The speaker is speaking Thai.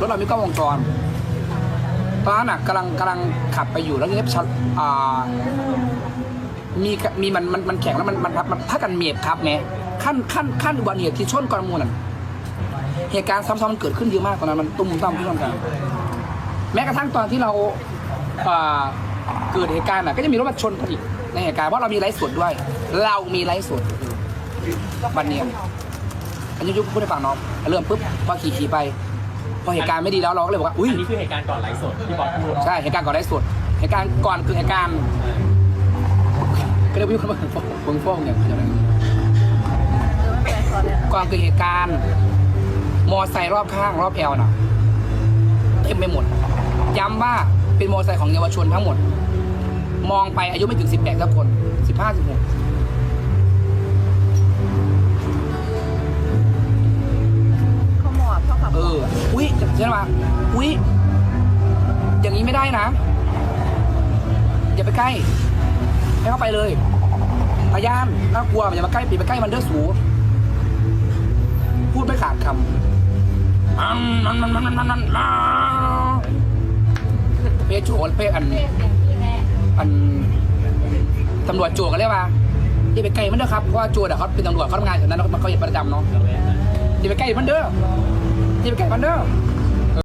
รถเรามีกล้องวงจรตอนนั้นน่ะกำลังกำลังขับไปอยู่แล้วทีนี้ชะอ่ามีมีมันมันมันแข็งแล้วมันมันพับมันถ้ากันเมียบครับไงขั้นขั้นขั้นอุบัติเหตุที่ชนกรมูลนั่นเหตุการณ์ซ้ำๆมันเกิดขึ้นเยอะมากตอนนั้นมันตุ้มตั้มที่ต้องการแม้กระทั่งตอนที่เราอ่าเกิดเหตุการณ์น่ะก็จะมีรถมาชนกันอีกในเหตุการณ์เพราะเรามีไลฟ์สดด้วย เรามีไลฟ์สดวันเนี้ยอันนี้ยุคพูดให้ฟังเนาะเริ่มปุ๊บพอขี่ขี่ไป พอเหตุการณ์ไม่ดีแล้วเราก็เลยบอกว่าอุ้ยนี่คือเหตุการณ์ก่อนไลฟ์สดที่บอสพูดใช่เหตุการณ์ก่อนไลฟ์สดเหตุการณ์ก่อนคือเหตุการณ์ก็เรียกว่าเพิ่งเงฟงเนี่ยอะไรอย่างเงี้ยก่อนคือเหตุการณ์ มอไซค์รอบข้างรอบแอลน่ะเต็มไปหมดย้ำว่าเป็นมอไซค์ของเยาวชนทั้งหมด มองไปอายุไม่ถึง 18ทุกคน 15 16 ใช่ไหมอุ้ยอย่างนี้ไม่ได้นะ อย่าไปใกล้ให้เข้าไปเลยพยายามถ้ากลัวอย่ามาใกล้ปีไปใกล้มันเด้อสู พูดไม่ขาดคำอันมันมันมันมันมันมันมาเพจโจรเพจอันอันตำรวจโจรกันเรียกว่าอย่าไปใกล้มันเด้อครับเพราะว่าโจรอะเขาเป็นตำรวจเขาทำงานแถวนั้นเขาเขาเห็นประจำเนาะเราเล่นนะอย่าไปใกล้มันเด้ออย่าไปใกล้มันเด้อ